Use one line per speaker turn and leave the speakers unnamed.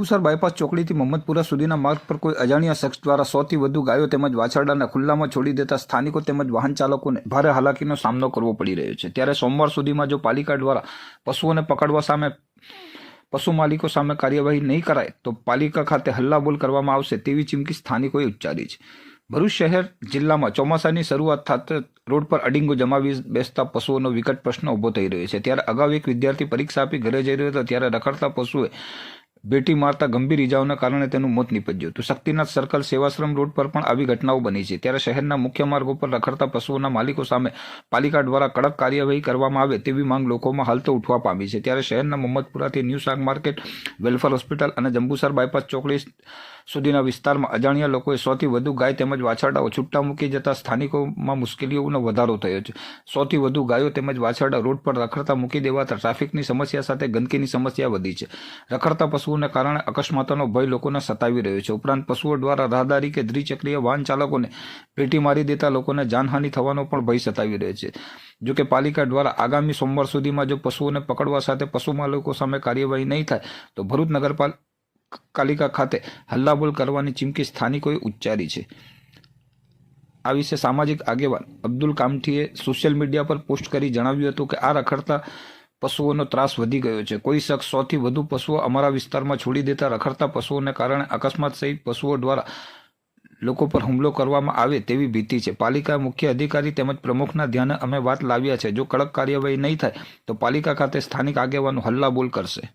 Jambusar bypass ચોકડીથી Mahammadpura સુધીના માર્ગ પર કોઈ અજાણ્યા શખ્સ દ્વારા સોથી વધુ ગાયો તેમજ વાછરડાને ખુલ્લામાં છોડી દેતા સ્થાનિકો તેમજ વાહન ચાલકોને ભારે હાલાકીનો સામનો કરવો પડી રહ્યો છે. ત્યારે સોમવાર સુધીમાં જો પાલિકા દ્વારા પશુઓને પકડવા સામે પશુ માલિકો સામે કાર્યવાહી નહીં કરાય, તો પાલિકા ખાતે હલ્લાબોલ કરવામાં આવશે તેવી ચીમકી સ્થાનિકોએ ઉચ્ચારી છે. ભરૂચ શહેર જિલ્લામાં ચોમાસાની શરૂઆત થતા રોડ પર અડિંગો જમાવી બેસતા પશુઓનો વિકટ પ્રશ્ન ઊભો થઈ રહ્યો છે. ત્યારે અગાઉ એક વિદ્યાર્થી પરીક્ષા આપી ઘરે જઈ રહ્યો હતો, ત્યારે રખડતા પશુએ બેટી મારતા ગંભીર ઇજાઓના કારણે તેનું મોત નીપજ્યું. હતું શક્તિનાથ સર્કલ સેવાશ્રમ રોડ પર પણ આવી ઘટનાઓ બની છે. ત્યારે શહેરના મુખ્ય માર્ગો પર રખડતા પશુઓના માલિકો સામે પાલિકા દ્વારા કડક કાર્યવાહી કરવામાં આવે તેવી માંગ લોકોમાં હાલ તો ઉઠવા પામી છે. ત્યારે શહેરના મોહમ્મદપુરાથી ન્યૂ શાક માર્કેટ, વેલફેર હોસ્પિટલ અને જંબુસર બાયપાસ ચોકડી સુધીના વિસ્તારમાં અજાણ્યા લોકોએ સૌથી વધુ ગાય તેમજ વાછરડાઓ છૂટા મૂકી જતા સ્થાનિકોમાં મુશ્કેલીઓનો વધારો થયો છે. સૌથી વધુ ગાયો તેમજ વાછરડા રોડ પર રખડતા મૂકી દેવાતા ટ્રાફિકની સમસ્યા સાથે ગંદકીની સમસ્યા વધી છે. રખડતા પશુઓને કારણે અકસ્માતોનો ભય લોકોને સતાવી રહ્યો છે. ઉપરાંત પશુઓ દ્વારા રાહદારી કે દ્વિચક્રીય વાહન ચાલકોને પેટી મારી દેતા લોકોને જાનહાનિ થવાનો પણ ભય સતાવી રહ્યો છે. જો કે પાલિકા દ્વારા આગામી સોમવાર સુધીમાં જો પશુઓને પકડવા સાથે પશુ માલિકો સામે કાર્યવાહી નહીં થાય, તો ભરૂચ નગરપાલ પાલિકા ખાતે હલ્લાબોલ કરવાની ચીમકી સ્થાનિકોએ ઉચ્ચારી છે. આ વિશે સામાજિક આગેવાન અબ્દુલ કામઠીએ સોશિયલ મીડિયા પર પોસ્ટ કરી જણાવ્યું હતું કે, આ રખડતા પશુઓનો ત્રાસ વધી ગયો છે. કોઈ શખ્સ સોથી વધુ પશુઓ અમારા વિસ્તારમાં છોડી દેતા રખડતા પશુઓને કારણે અકસ્માત સહિત પશુઓ દ્વારા લોકો પર હુમલો કરવામાં આવે તેવી ભીતિ છે. પાલિકા મુખ્ય અધિકારી તેમજ પ્રમુખના ધ્યાને અમે વાત લાવ્યા છે. જો કડક કાર્યવાહી નહીં થાય, તો પાલિકા ખાતે સ્થાનિક આગેવાનો હલ્લાબોલ કરશે.